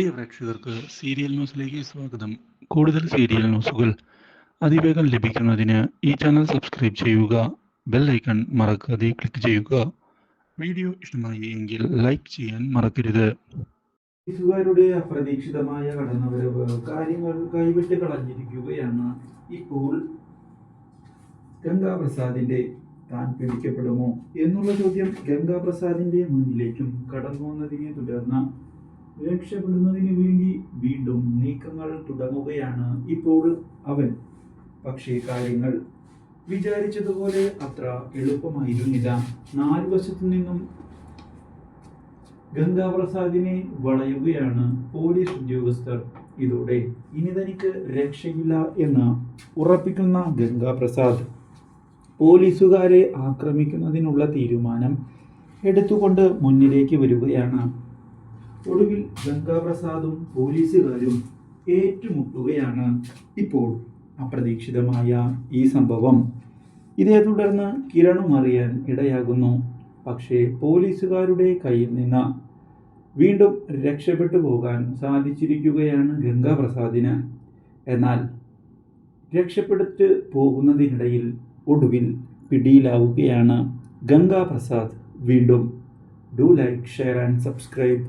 പ്രിയ പ്രേക്ഷകർക്ക് സീരിയൽ ന്യൂസിലേക്ക് സ്വാഗതം. കൂടുതൽ സീരിയൽ ന്യൂസുകൾ അതിവേഗം ലഭിക്കുന്നതിന് ഈ ചാനൽ സബ്സ്ക്രൈബ് ചെയ്യുക ബെൽ ഐക്കൺ മറക്കാതെ ക്ലിക്ക് ചെയ്യുക. വീഡിയോ ഇഷ്ടമായി എങ്കിൽ ലൈക്ക് ചെയ്യാൻ മറക്കരുത്. പോലീസുകാരുടെ അപ്രതീക്ഷിതമായ കടന്നുവരവ് കാര്യങ്ങൾ കൈവിട്ട് കളഞ്ഞിരിക്കുകയാണ് ഇപ്പോൾ ഗംഗാപ്രസാദിന്റെ താൻ പിടിക്കപ്പെടുമോ എന്നുള്ള ചോദ്യം ഗംഗാപ്രസാദിന്റെ മുന്നിലേക്കും കടന്നു വന്നതിനെ തുടർന്ന് രക്ഷപ്പെടുന്നതിന് വേണ്ടി വീണ്ടും നീക്കങ്ങൾ തുടങ്ങുകയാണ് ഇപ്പോൾ അവൻ. പക്ഷേ കാര്യങ്ങൾ വിചാരിച്ചതുപോലെ അത്ര എളുപ്പമായിരുന്നില്ല. നാല് വശത്തു നിന്നും ഗംഗാപ്രസാദിനെ വളയുകയാണ് പോലീസ് ഉദ്യോഗസ്ഥർ. ഇതോടെ ഇനി തനിക്ക് രക്ഷയില്ല എന്ന് ഉറപ്പിക്കുന്ന ഗംഗാപ്രസാദ് പോലീസുകാരെ ആക്രമിക്കുന്നതിനുള്ള തീരുമാനം എടുത്തുകൊണ്ട് മുന്നിലേക്ക് വരികയാണ്. ഒടുവിൽ ഗംഗാപ്രസാദും പോലീസുകാരും ഏറ്റുമുട്ടുകയാണ് ഇപ്പോൾ അപ്രതീക്ഷിതമായ ഈ സംഭവം. ഇതേ തുടർന്ന് കിരണും അറിയാൻ ഇടയാകുന്നു. പക്ഷേ പോലീസുകാരുടെ കയ്യിൽ നിന്ന് വീണ്ടും രക്ഷപ്പെട്ടു പോകാൻ സാധിച്ചിരിക്കുകയാണ് ഗംഗാപ്രസാദിന്. എന്നാൽ രക്ഷപ്പെടുത്ത് പോകുന്നതിനിടയിൽ ഒടുവിൽ പിടിയിലാവുകയാണ് ഗംഗാപ്രസാദ്. വീണ്ടും do like share and subscribe.